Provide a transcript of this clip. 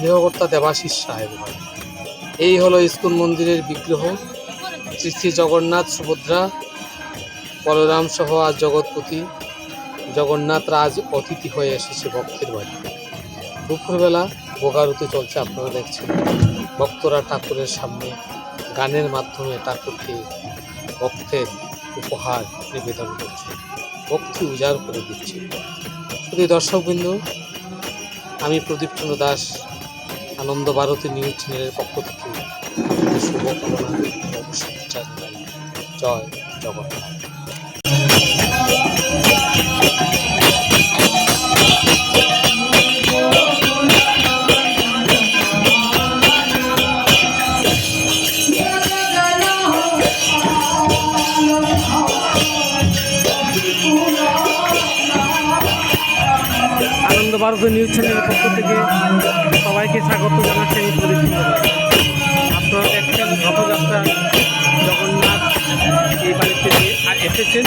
গৃহকর্তা দেবাশিস সাহেব বাড়ি এই হলো ইস্কন মন্দিরের বিগ্রহ। শ্রী শ্রী জগন্নাথ সুভদ্রা, বলরাম সহ আজ জগৎপতি। জগন্নাথ রাজ অতিথি হয়ে এসেছে ভক্তের বাড়ি। দুপুরবেলা বোগারুতে চলছে, আপনারা দেখছেন। ভক্তরা ঠাকুরের সামনে গানের মাধ্যমে ঠাকুরকে ভক্তের উপহার নিবেদন করছে। ভক্তি উজাড় করে দিচ্ছে। শুধু দর্শকবৃন্দ, আমি প্রদীপ চন্দ্র দাস আনন্দ ভারতী নিউজ চ্যানেলের পক্ষ থেকে শুভকামনা জয় জগন্নাথ। আনন্দ ভারত নিউজ চ্যানেলের পক্ষ থেকে সবাইকে স্বাগত জানাচ্ছি আমি প্রদীপ। আপনারা দেখছেন রথযাত্রা জগন্নাথ এই বাড়িতে আর এসেছেন